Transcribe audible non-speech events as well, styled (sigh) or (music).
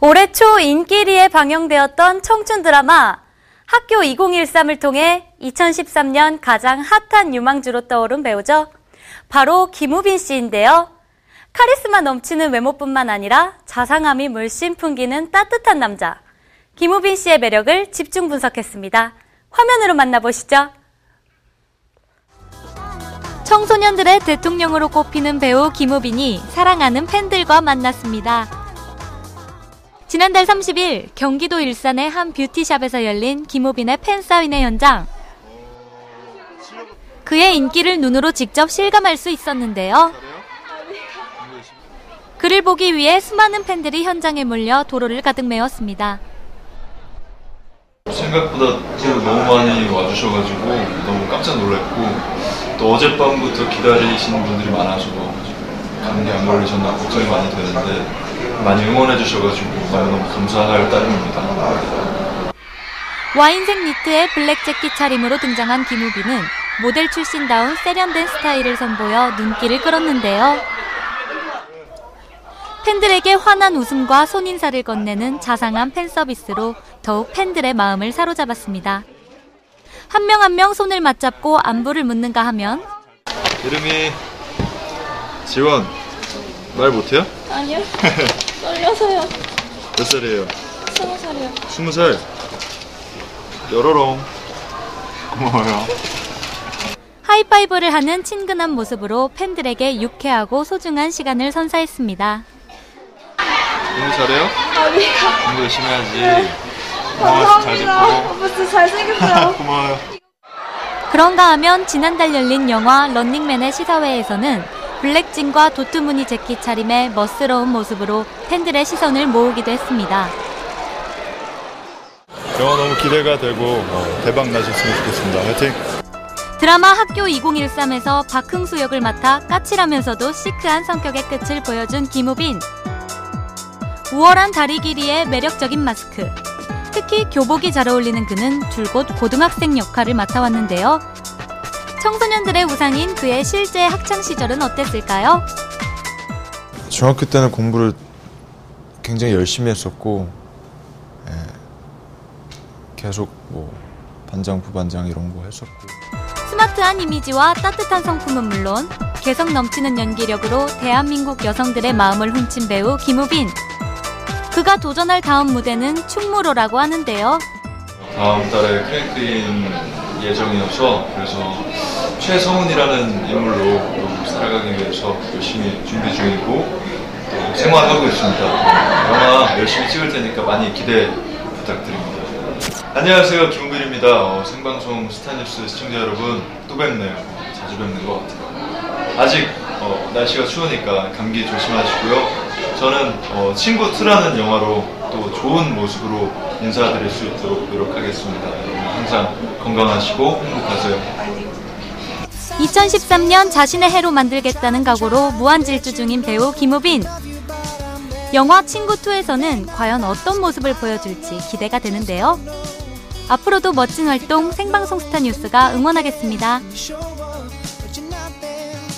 올해 초 인기리에 방영되었던 청춘 드라마 학교 2013을 통해 2013년 가장 핫한 유망주로 떠오른 배우죠. 바로 김우빈 씨인데요. 카리스마 넘치는 외모뿐만 아니라 자상함이 물씬 풍기는 따뜻한 남자. 김우빈 씨의 매력을 집중 분석했습니다. 화면으로 만나보시죠. 청소년들의 대통령으로 꼽히는 배우 김우빈이 사랑하는 팬들과 만났습니다. 지난달 30일 경기도 일산의 한 뷰티샵에서 열린 김우빈의 팬 사인회 현장. 그의 인기를 눈으로 직접 실감할 수 있었는데요. 그를 보기 위해 수많은 팬들이 현장에 몰려 도로를 가득 메웠습니다. 생각보다 너무 많이 와주셔가지고 너무 깜짝 놀랐고 또 어젯밤부터 기다리시는 분들이 많아서 감기 안 걸리셨나 걱정이 많이 되는데 많이 응원해 주셔가지고 너무너무 감사할 따름입니다. 와인색 니트에 블랙 재킷 차림으로 등장한 김우빈은 모델 출신다운 세련된 스타일을 선보여 눈길을 끌었는데요. 팬들에게 환한 웃음과 손인사를 건네는 자상한 팬 서비스로 더욱 팬들의 마음을 사로잡았습니다. 한 명 한명 손을 맞잡고 안부를 묻는가 하면 이름이 지원 말 못해요? 아니요. (laughs) 떨려서요. 몇 살이에요? 스무 살이요. 스무 살 여러롱 고마워요 하이파이브를 하는 친근한 모습으로 팬들에게 유쾌하고 소중한 시간을 선사했습니다. 공부 잘해요? 아니요. 공부 열심히 해야지 고마워 잘 감사합니다. 듣고 오빠 진짜 잘생겼어요. (laughs) 고마워요 그런가 하면 지난달 열린 영화 런닝맨의 시사회에서는 블랙진과 도트무늬 재킷 차림의 멋스러운 모습으로 팬들의 시선을 모으기도 했습니다. 영화 너무 기대가 되고 어, 대박 나셨으면 좋겠습니다 화이팅 드라마 학교 2013에서 박흥수 역을 맡아 까칠하면서도 시크한 성격의 끝을 보여준 김우빈. 우월한 다리 길이의 매력적인 마스크. 특히 교복이 잘 어울리는 그는 줄곧 고등학생 역할을 맡아왔는데요. 청소년들의 우상인 그의 실제 학창 시절은 어땠을까요? 중학교 때는 공부를 굉장히 열심히 했었고 예, 계속 뭐 반장 부반장 이런 거 했었고 스마트한 이미지와 따뜻한 성품은 물론 개성 넘치는 연기력으로 대한민국 여성들의 마음을 훔친 배우 김우빈. 그가 도전할 다음 무대는 충무로라고 하는데요. 다음 달에 크랭크인 예정이어서 그래서 최성훈이라는 인물로 또 살아가기 위해서 열심히 준비 중이고 또 생활하고 있습니다. 영화 열심히 찍을 테니까 많이 기대 부탁드립니다. 안녕하세요 김우빈입니다. 어, 생방송 스타뉴스 시청자 여러분 또 뵙네요. 자주 뵙는 것 같아요. 아직 어, 날씨가 추우니까 감기 조심하시고요. 저는 어, 친구 2라는 영화로 또 좋은 모습으로 인사드릴 수 있도록 노력하겠습니다. 항상 건강하시고 행복하세요. 2013년 자신의 해로 만들겠다는 각오로 무한질주 중인 배우 김우빈. 영화 친구2에서는 과연 어떤 모습을 보여줄지 기대가 되는데요. 앞으로도 멋진 활동 생방송 스타 뉴스가 응원하겠습니다.